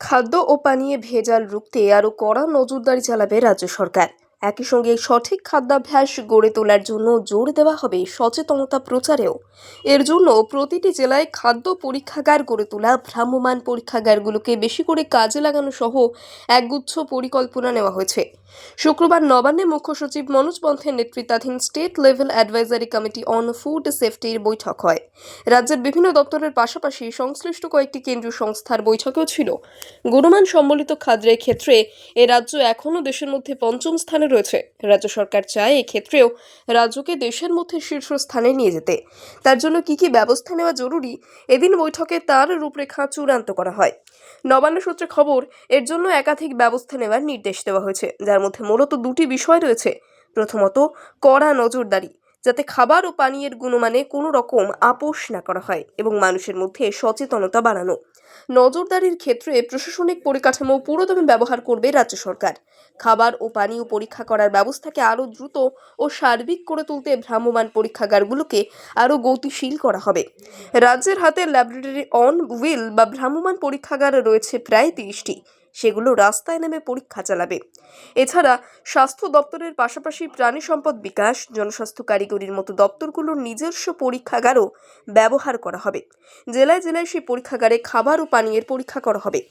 খাদ্য ও পানীয় ভেজাল রুখতে আরও কড়া নজরদারি চালাবে রাজ্য সরকার। একই সঙ্গে সঠিক খাদ্যাভ্যাস গড়ে তোলার জন্য জোর দেওয়া হবে সচেতনতা প্রচারেও। এর জন্য প্রতিটি জেলায় খাদ্য পরীক্ষাগার গড়ে তোলা, ভ্রাম্যমাণ পরীক্ষাগারগুলোকে বেশি করে কাজে লাগানো সহ একগুচ্ছ পরিকল্পনা নেওয়া হয়েছে। শুক্রবার নবান্নে মুখ্য সচিব মনোজ পন্থের নেতৃত্বাধীন state level advisory committee on food সেফটির বৈঠক হয়। রাজ্যের বিভিন্ন দপ্তরের পাশাপাশি সংশ্লিষ্ট কয়েকটি কেন্দ্রীয় সংস্থার বৈঠকেও ছিল। গুণমান সম্বলিত খাদ্যের ক্ষেত্রে এ রাজ্য এখনও দেশের মধ্যে পঞ্চম স্থানে রয়েছে। রাজ্য সরকার চায় এক্ষেত্রেও রাজ্যকে দেশের মধ্যে শীর্ষস্থানে নিয়ে যেতে। তার জন্য কি কি ব্যবস্থা নেওয়া জরুরি? এদিন বৈঠকে তার রূপরেখা চূড়ান্ত করা হয়। নবান্ন সূত্রে খবর, এর জন্য একাধিক ব্যবস্থা নেওয়ার নির্দেশ দেওয়া হয়েছে, যার মধ্যে মূলত দুটি বিষয় রয়েছে। প্রথমত, কড়া নজরদারি। যাতে খাবার ও পানীয়ের গুণমানে কোনো রকম আপোষ না করা হয় এবং মানুষের মধ্যে সচেতনতা বাড়ানো। নজরদারির ক্ষেত্রে প্রশাসনিক পরিকাঠামো পুরোদমে ব্যবহার করবে রাজ্য সরকার। খাবার ও পানীয় পরীক্ষা করার ব্যবস্থাকে আরও দ্রুত ও সার্বিক করে তুলতে ভ্রাম্যমাণ পরীক্ষাগারগুলোকে আরও গতিশীল করা হবে। রাজ্যের হাতে ল্যাবরেটরি অন হুইল বা ভ্রাম্যমাণ পরীক্ষাগার রয়েছে প্রায় তিরিশটি। সেগুলো রাস্তায় নেমে পরীক্ষা চালাবে। এছাড়া স্বাস্থ্য দপ্তরের পাশাপাশি প্রাণী সম্পদ বিকাশ, জনস্বাস্থ্য কারিগরির মতো দপ্তরগুলোর নিজস্ব পরীক্ষাগারও ব্যবহার করা হবে। জেলায় জেলায় সেই পরীক্ষাগারে খাবার ও পানীয়ের পরীক্ষা করা হবে।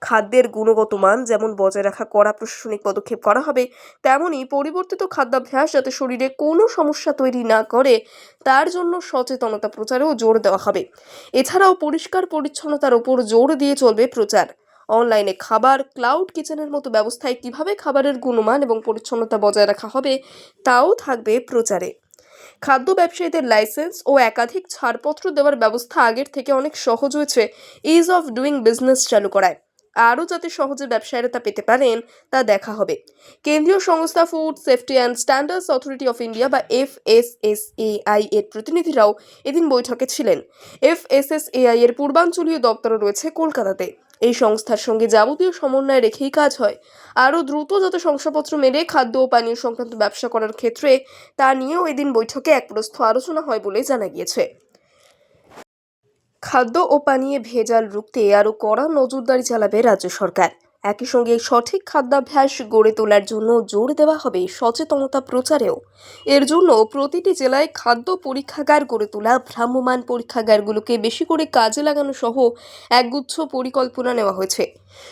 খাদ্যের গুণগত মান যেমন বজায় রাখা, কড়া প্রশাসনিক পদক্ষেপ করা হবে তেমনই পরিবর্তিত খাদ্যাভ্যাস যাতে শরীরে কোনো সমস্যা তৈরি না করে, তার জন্য সচেতনতা প্রচারেও জোর দেওয়া হবে। এছাড়াও পরিষ্কার পরিচ্ছন্নতার ওপর জোর দিয়ে চলবে প্রচার। অনলাইনে খাবার ক্লাউড কিচেনের মতো ব্যবস্থায় কীভাবে খাবারের গুণমান এবং পরিচ্ছন্নতা বজায় রাখা হবে, তাও থাকবে প্রচারে। খাদ্য ব্যবসায়ীদের লাইসেন্স ও একাধিক ছাড়পত্র দেওয়ার ব্যবস্থা আগের থেকে অনেক সহজ হয়েছে। ইজ অফ ডুইং বিজনেস চালু করায়। আরও যাতে সহজে ব্যবসায়ীরা তা পেতে পারেন, তা দেখা হবে। কেন্দ্রীয় সংস্থা food safety and standards authority of India বা F S S A I এর প্রতিনিধিরাও এদিন বৈঠকে ছিলেন। এফ এস এস এআই এর পূর্বাঞ্চলীয় দপ্তর রয়েছে কলকাতাতে। এই সংস্থার সঙ্গে যাবতীয় সমন্বয় রেখেই কাজ হয়। আরও দ্রুত যাতে শংসাপত্র মেলে, খাদ্য ও পানীয় সংক্রান্ত ব্যবসা করার ক্ষেত্রে, তা নিয়েও এদিন বৈঠকে এক প্রস্থ আলোচনা হয় বলে জানা গিয়েছে। খাদ্য ও পানীয় ভেজাল রুখতে আরও কড়া নজরদারি চালাবে রাজ্য সরকার। একই সঙ্গে সঠিক খাদ্যাভ্যাস গড়ে তোলার জন্য জোর দেওয়া হবে সচেতনতা প্রচারেও। এর জন্য প্রতিটি জেলায় খাদ্য পরীক্ষাগার গড়ে তোলা, ভ্রাম্যমাণ পরীক্ষাগারগুলোকে বেশি করে কাজে লাগানো সহ একগুচ্ছ পরিকল্পনা নেওয়া হয়েছে।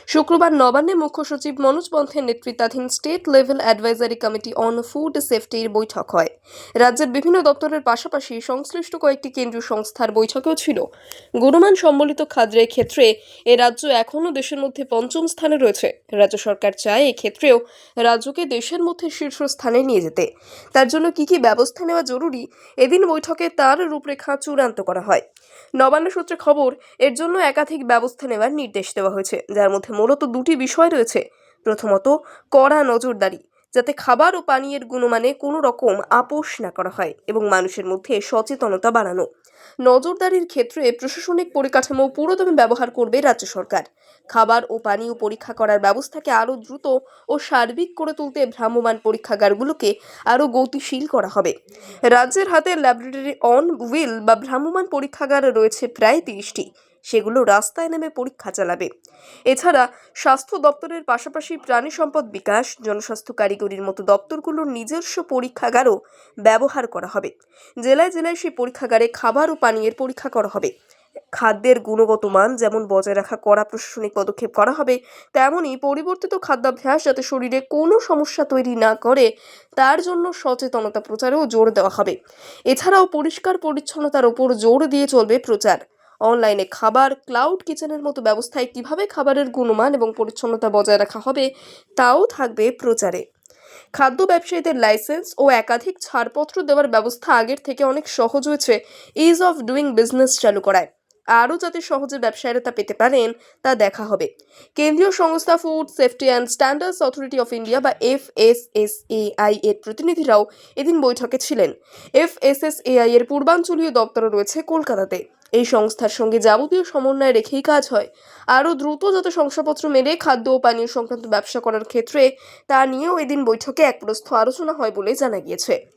শুক্রবার নবান্নে মুখ্য সচিব মনোজ পন্থের নেতৃত্বাধীন state level advisory committee on food সেফটির বৈঠক হয়। রাজ্যের বিভিন্ন দপ্তরের পাশাপাশি সংশ্লিষ্ট কয়েকটি কেন্দ্রীয় সংস্থার বৈঠকেও ছিল। গুণমান সম্বলিত খাদ্যের ক্ষেত্রে এ রাজ্য এখনও দেশের মধ্যে পঞ্চম স্থানে রয়েছে। রাজ্য সরকার চায় এক্ষেত্রেও রাজ্যকে দেশের মধ্যে শীর্ষস্থানে নিয়ে যেতে। তার জন্য কি কি ব্যবস্থা নেওয়া জরুরি? এদিন বৈঠকে তার রূপরেখা চূড়ান্ত করা হয়। নবান্ন সূত্রে খবর, এর জন্য একাধিক ব্যবস্থা নেওয়ার নির্দেশ দেওয়া হয়েছে, যার মধ্যে মূলত দুটি বিষয় রয়েছে। প্রথমত, কড়া নজরদারি। যাতে খাবার ও পানীয়ের গুণমানে কোনো রকম আপোষ না করা হয় এবং মানুষের মধ্যে সচেতনতা বাড়ানো। নজরদারির ক্ষেত্রে প্রশাসনিক পরিকাঠামো পুরোদমে ব্যবহার করবে রাজ্য সরকার। খাবার ও পানীয় পরীক্ষা করার ব্যবস্থাকে আরও দ্রুত ও সার্বিক করে তুলতে ভ্রাম্যমাণ পরীক্ষাগারগুলোকে আরও গতিশীল করা হবে। রাজ্যের হাতে ল্যাবরেটরি অন হুইল বা ভ্রাম্যমাণ পরীক্ষাগার রয়েছে প্রায় তিরিশটি। সেগুলো রাস্তায় নেমে পরীক্ষা চালাবে। এছাড়া স্বাস্থ্য দপ্তরের পাশাপাশি প্রাণী সম্পদ বিকাশ, জনস্বাস্থ্য কারিগরির মতো দপ্তরগুলোর নিজস্ব পরীক্ষাগারও ব্যবহার করা হবে। জেলায় জেলায় সেই পরীক্ষাগারে খাবার ও পানীয়ের পরীক্ষা করা হবে। খাদ্যের গুণগত মান যেমন বজায় রাখা, কড়া প্রশাসনিক পদক্ষেপ করা হবে তেমনই পরিবর্তিত খাদ্যাভ্যাস যাতে শরীরে কোনো সমস্যা তৈরি না করে, তার জন্য সচেতনতা প্রচারেও জোর দেওয়া হবে। এছাড়াও পরিষ্কার পরিচ্ছন্নতার ওপর জোর দিয়ে চলবে প্রচার। অনলাইনে খাবার ক্লাউড কিচেনের মতো ব্যবস্থায় কীভাবে খাবারের গুণমান এবং পরিচ্ছন্নতা বজায় রাখা হবে, তাও থাকবে প্রচারে। খাদ্য ব্যবসায়ীদের লাইসেন্স ও একাধিক ছাড়পত্র দেওয়ার ব্যবস্থা আগের থেকে অনেক সহজ হয়েছে ইজ অফ ডুইং বিজনেস চালু করায়। আরও যাতে সহজে ব্যবসায়ীরা তা পেতে পারেন, তা দেখা হবে। কেন্দ্রীয় সংস্থা food safety and standards authority of India বা F S S A I এর প্রতিনিধিরাও এদিন বৈঠকে ছিলেন। এফ এস এস এআই এর পূর্বাঞ্চলীয় দপ্তর রয়েছে কলকাতাতে। এই সংস্থার সঙ্গে যাবতীয় সমন্বয় রেখেই কাজ হয়। আরও দ্রুত যাতে শংসাপত্র মেলে, খাদ্য ও পানীয় সংক্রান্ত ব্যবসা করার ক্ষেত্রে, তা নিয়েও এদিন বৈঠকে এক প্রস্থ আলোচনা হয় বলে জানা গিয়েছে।